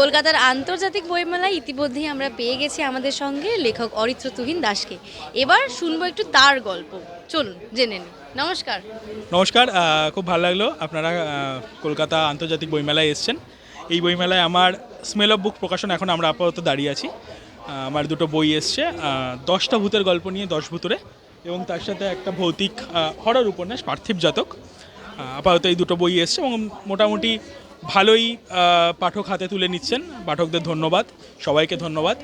কলকাতার আন্তর্জাতিক বইমেলায় ইতিমধ্যেই আমরা পেয়ে গেছি আমাদের সঙ্গে লেখক অরিত্র তুহিন দাসকে। এবার শুনব একটু তার গল্প। চলুন, জেনে নিই। নমস্কার। নমস্কার খুব ভালো লাগল। আপনারা কলকাতা আন্তর্জাতিক বইমেলায় এসেছেন। এই বইমেলায় আমার স্মেল অফ বুক প্রকাশন এখন আমরা আপাতত দাঁড়িয়ে আছি। আমার দুটো বই এসছে দশটা ভূতের গল্প নিয়ে, দশ ভূতরে, এবং তার সাথে একটা ভৌতিক হরর উপন্যাস, পার্থিব জাতক। আপাতত এই দুটো বই এসছে, এবং মোটামুটি ভালোই পাঠক হাতে তুলে নিচ্ছেন। পাঠকদের ধন্যবাদ। সবাইকে ধন্যবাদ।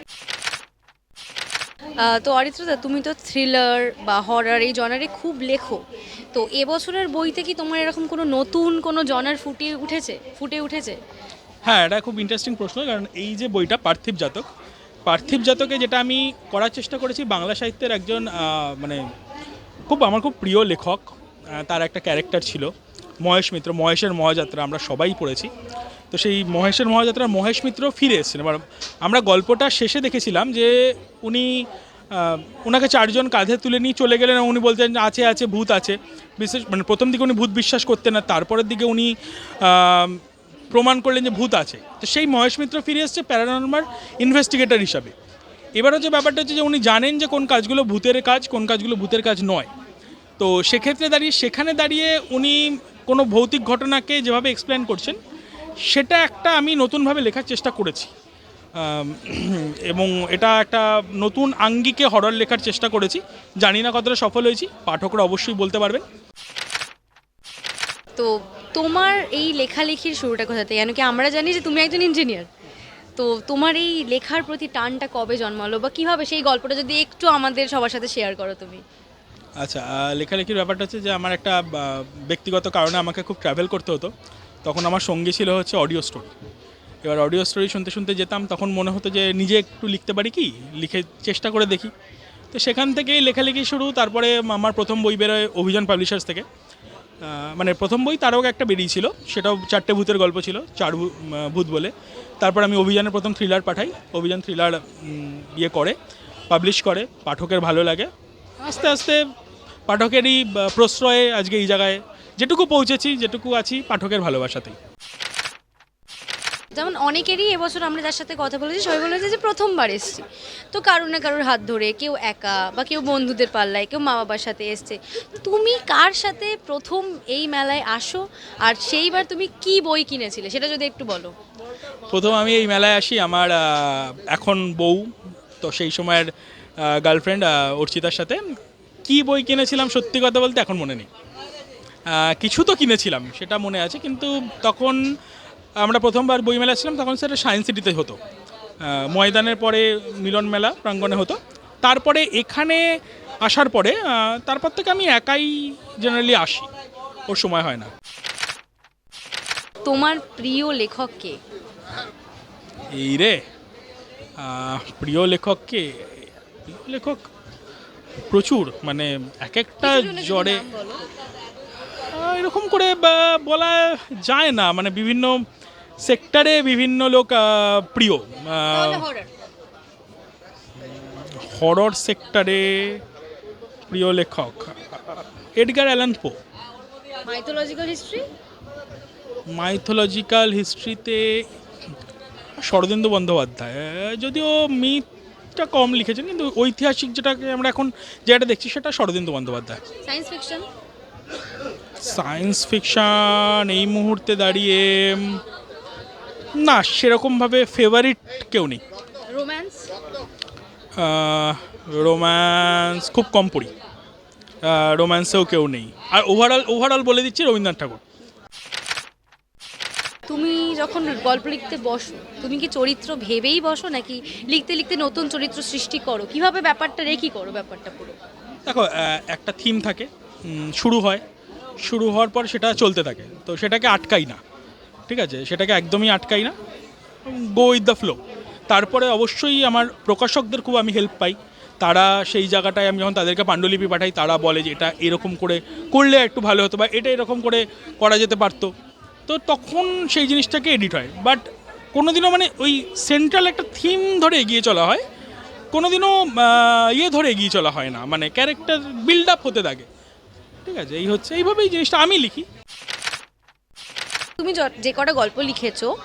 তো অরিত্রদা তুমি তো থ্রিলার বা হরার এই জনারে খুব লেখো। তো এবছরের বইতে কি তোমার এরকম কোনো নতুন কোনো জনার ফুটিয়ে উঠেছে? ফুটে উঠেছে? হ্যাঁ এটা খুব ইন্টারেস্টিং প্রশ্ন কারণ এই যে বইটা পার্থিব জাতক পার্থিব জাতকে যেটা আমি করার চেষ্টা করেছি বাংলা সাহিত্যের একজন মানে খুব আমার খুব প্রিয় লেখক তার একটা ক্যারেক্টার ছিল। মহেশ মিত্র, মহেশের মহাযাত্রা আমরা সবাই পড়েছি। তো সেই মহেশের মহাযাত্রা মহেশ মিত্র ফিরে এসেছেন। এবার আমরা গল্পটা শেষে দেখেছিলাম যে উনি ওনাকে চারজন কাঁধে তুলে নিয়ে চলে গেলেন উনি বলতেন, আছে আছে, ভূত আছে। বিশেষ মানে প্রথম দিকে উনি ভূত বিশ্বাস করতেন না, তারপরের দিকে উনি প্রমাণ করলেন যে ভূত আছে। তো সেই মহেশ মিত্র ফিরে এসছে প্যারানর্মাল ইনভেস্টিগেটর হিসাবে। এবার হচ্ছে ব্যাপারটা হচ্ছে যে উনি জানেন যে কোন কাজগুলো ভূতের কাজ, কোন কাজগুলো ভূতের কাজ নয়। তো সেক্ষেত্রে দাঁড়িয়ে, সেখানে দাঁড়িয়ে উনি কোনো ভৌতিক ঘটনাকে যেভাবে এক্সপ্লেন করছেন, সেটা একটা আমি নতুনভাবে লেখার চেষ্টা করেছি। এবং এটা একটা নতুন আঙ্গিকে হরর লেখার চেষ্টা করেছি। জানি না কতটা সফল হয়েছি, পাঠকরা অবশ্যই বলতে পারবেন। তো তোমার এই লেখালেখির শুরুটা কোথাতে? কেন কি আমরা জানি যে তুমি একজন ইঞ্জিনিয়ার তো তোমার এই লেখার প্রতি টানটা কবে জন্মালো বা কীভাবে সেই গল্পটা যদি একটু আমাদের সবার সাথে শেয়ার করো তুমি? আচ্ছা লেখালেখির ব্যাপারটা হচ্ছে যে আমার একটা ব্যক্তিগত কারণে আমাকে খুব ট্রাভেল করতে হতো। তখন আমার সঙ্গী ছিল হচ্ছে অডিও স্টোরি এবার অডিও স্টোরি শুনতে শুনতে যেতাম, তখন মনে হতো যে নিজে একটু লিখতে পারি কি? লিখে চেষ্টা করে দেখি। তো সেখান থেকেই লেখালেখি শুরু, তারপরে আমার প্রথম বই বেরোয় অভিযান পাবলিশার্স থেকে। মানে প্রথম বই তারও একটা বেরিয়েছিল সেটাও চারটে ভূতের গল্প ছিল, চার ভূত বলে। তারপর আমি অভিযানের প্রথম থ্রিলার পাঠাই, অভিযান থ্রিলার ইয়ে করে পাবলিশ করে, পাঠকের ভালো লাগে। আস্তে আস্তে পাঠকেরই প্রশ্রয়ে আজকে এই জায়গায় যেটুকু পৌঁছেছি যেটুকু আছি পাঠকের ভালোবাসাতেই। যেমন অনেকেরই এবছর আমরা যার সাথে কথা বলেছি সবাই বলেছে যে প্রথমবার এসছি। তো কারোর না কারোর হাত ধরে কেউ একা বা কেউ বন্ধুদের পাল্লায় কেউ মা বাবার সাথে এসছে। তুমি কার সাথে প্রথম এই মেলায় আসো? আর সেইবার তুমি কি বই কিনেছিলে? সেটা যদি একটু বলো। প্রথম আমি এই মেলায় আসি আমার এখন বউ তো সেই সময়ের গার্লফ্রেন্ড অর্চিতার সাথে। কি বই কিনেছিলাম সত্যি কথা বলতে এখন মনে নেই। কিছু তো কিনেছিলাম সেটা মনে আছে কিন্তু তখন আমরা প্রথমবার বই মেলা ছিলাম তখন সেটা সায়েন্স সিটিতে হতো। ময়দানের পরে মিলন মেলা প্রাঙ্গণে হতো। তারপরে এখানে আসার পরে তারপর থেকে আমি একাই জেনারেলি আসি ওর সময় হয় না। তোমার প্রিয় লেখক কে? এই রে প্রিয় লেখককে প্রিয় লেখক প্রচুর মানে এক একটা জ্বরে এরকম করে বলা যায় না। মানে বিভিন্ন সেক্টরে বিভিন্ন লোক প্রিয়। হরর সেক্টরে প্রিয় লেখক Edgar Allan Poe. Mythological history mythological হিস্ট্রিতে Sharadindu Bandyopadhyay যদিও যদিও মিথটা কম লিখেছেন কিন্তু ঐতিহাসিক যেটাকে আমরা এখন যেটা দেখছি সেটা Sharadindu Bandyopadhyay. Science fiction science fiction এই মুহূর্তে দাঁড়িয়ে না সেরকমভাবে ফেভারিট কেউ নেই। রোম্যান্স রোম্যান্স খুব কম পড়ি। রোম্যান্সেও কেউ নেই। আর ওভারঅল ওভারঅল বলে দিচ্ছি রবীন্দ্রনাথ ঠাকুর। তুমি যখন গল্প লিখতে বসো, তুমি কি চরিত্র ভেবেই বসো নাকি লিখতে লিখতে নতুন চরিত্র সৃষ্টি করো? কীভাবে ব্যাপারটা রেখি করো ব্যাপারটা পুরো? দেখো একটা থিম থাকে শুরু হয়। শুরু হওয়ার পর সেটা চলতে থাকে। তো সেটাকে আটকাই না। ঠিক আছে? সেটাকে একদমই আটকাই না। গো উইথ দ্য ফ্লো তারপরে অবশ্যই আমার প্রকাশকদের খুব আমি হেল্প পাই। তারা সেই জায়গাটায় আমি যখন তাদেরকে পাণ্ডুলিপি পাঠাই, তারা বলে যে এটা এরকম করে করলে একটু ভালো হতো বা এটা এরকম করে করা যেতে পারতো। তো তখন সেই জিনিসটাকে এডিট হয়। বাট কোনো দিনও মানে ওই সেন্ট্রাল একটা থিম ধরে এগিয়ে চলা হয় কোনো দিনও ইয়ে ধরে এগিয়ে চলা হয় না। মানে ক্যারেক্টার বিল্ড আপ হতে থাকে। ঠিক আছে, এই হচ্ছে, এইভাবেই জিনিসটা আমি লিখি। তুমি য- কটা গল্প লিখেছো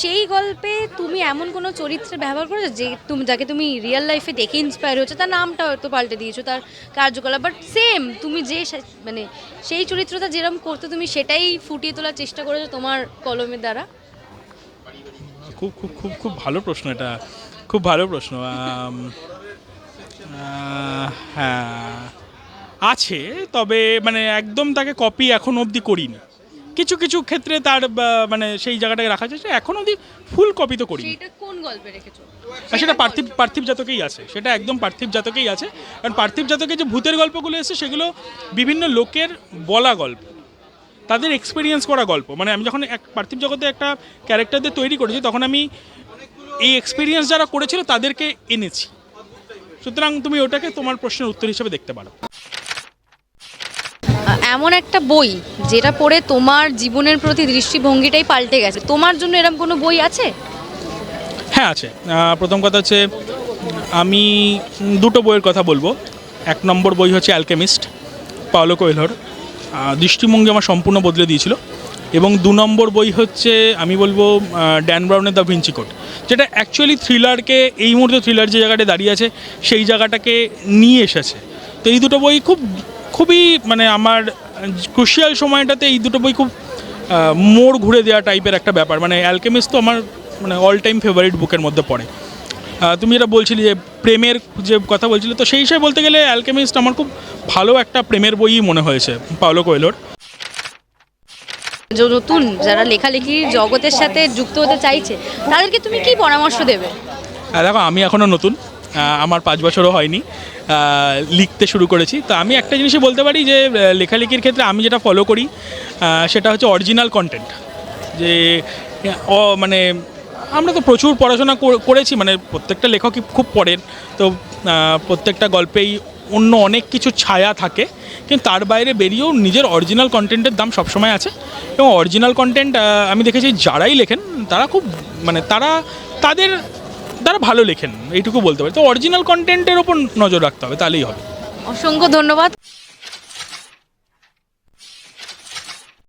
সেই গল্পে তুমি এমন কোনো চরিত্রে ব্যবহার করেছ যে তুমি, যাকে তুমি রিয়েল লাইফে দেখে ইন্সপায়ার হচ্ছে তার নামটা হয়তো পাল্টে দিয়েছ, তার কার্যকলাপ বাট সেম তুমি যে মানে সেই চরিত্রটা যেরকম করতে তুমি সেটাই ফুটিয়ে তোলার চেষ্টা করেছ তোমার কলমের দ্বারা? খুব খুব খুব খুব ভালো প্রশ্ন এটা। খুব ভালো প্রশ্ন। হ্যাঁ আছে, তবে মানে একদম তাকে কপি এখন অবধি করিনি। কিছু কিছু ক্ষেত্রে তার মানে সেই জায়গাটাকে রাখা যায় এখন অবধি ফুল কপি তো করি সেইটা কোন গল্পে রেখেছো? আর সেটা পার্থিব পার্থিব জাতকেই আছে। সেটা একদম পার্থিব জাতকেই আছে। কারণ পার্থিব জাতকে যে ভূতের গল্পগুলো এসেছে সেগুলো বিভিন্ন লোকের বলা গল্প। তাদের এক্সপিরিয়েন্স করা গল্প। মানে আমি যখন এক পার্থিব জগতে একটা ক্যারেক্টারদের তৈরি করেছি তখন আমি এই এক্সপিরিয়েন্স যারা করেছিল তাদেরকে এনেছি। সুতরাং তুমি ওটাকে তোমার প্রশ্নের উত্তর হিসেবে দেখতে পারো। এমন একটা বই যেটা পড়ে তোমার জীবনের প্রতি দৃষ্টিভঙ্গিটাই পাল্টে গেছে। তোমার জন্য এরকম কোনো বই আছে? হ্যাঁ আছে। প্রথম কথা হচ্ছে, আমি দুটো বইয়ের কথা বলব। এক নম্বর বই হচ্ছে অ্যালকেমিস্ট পাওলো কোয়েলহর। দৃষ্টিভঙ্গি আমার সম্পূর্ণ বদলে দিয়েছিল। এবং দু নম্বর বই হচ্ছে, আমি বলব ড্যান ব্রাউনের দ্য ভিঞ্চি কোড যেটা অ্যাকচুয়ালি থ্রিলারকে এই মুহূর্তে থ্রিলার যে জায়গাটা দাঁড়িয়ে আছে, সেই জায়গাটাকে নিয়ে এসেছে। তো এই দুটো বই খুব খুবই মানে আমার ক্রুশিয়াল সময়টাতে এই দুটো বই খুব মোড় ঘুরে দেওয়া টাইপের একটা ব্যাপার। মানে অ্যালকেমিস্ট তো আমার মানে অল টাইম ফেভারিট বুকের মধ্যে পড়ে। তুমি যেটা বলছিলে যে প্রেমের যে কথা বলছিলে তো সেই হিসাবে বলতে গেলে অ্যালকেমিস্ট আমার খুব ভালো একটা প্রেমের বইই মনে হয়েছে পাওলো কোয়েলোর। যে নতুন যারা লেখালেখির জগতের সাথে যুক্ত হতে চাইছে তাদেরকে তুমি কি পরামর্শ দেবে? দেখো আমি এখনও নতুন। আমার পাঁচ বছরও হয়নি লিখতে শুরু করেছি। তো আমি একটা জিনিসই বলতে পারি যে লেখালেখির ক্ষেত্রে আমি যেটা ফলো করি সেটা হচ্ছে অরিজিনাল কন্টেন্ট যে, অ- মানে আমরা তো প্রচুর পড়াশোনা কর- করেছি মানে প্রত্যেকটা লেখকই খুব পড়েন। তো প্রত্যেকটা গল্পেই অন্য অনেক কিছু ছায়া থাকে, কিন্তু তার বাইরে বেরিয়েও নিজের অরিজিনাল কন্টেন্টের দাম সবসময় আছে। এবং অরিজিনাল কন্টেন্ট আমি দেখেছি যারাই লেখেন, তারা খুব মানে তারা, তাদের তারা ভালো লেখেন, এইটুকু বলতে পারি। তো অরিজিনাল কন্টেন্টের ওপর নজর রাখতে হবে, তাহলেই হবে। অসংখ্য ধন্যবাদ।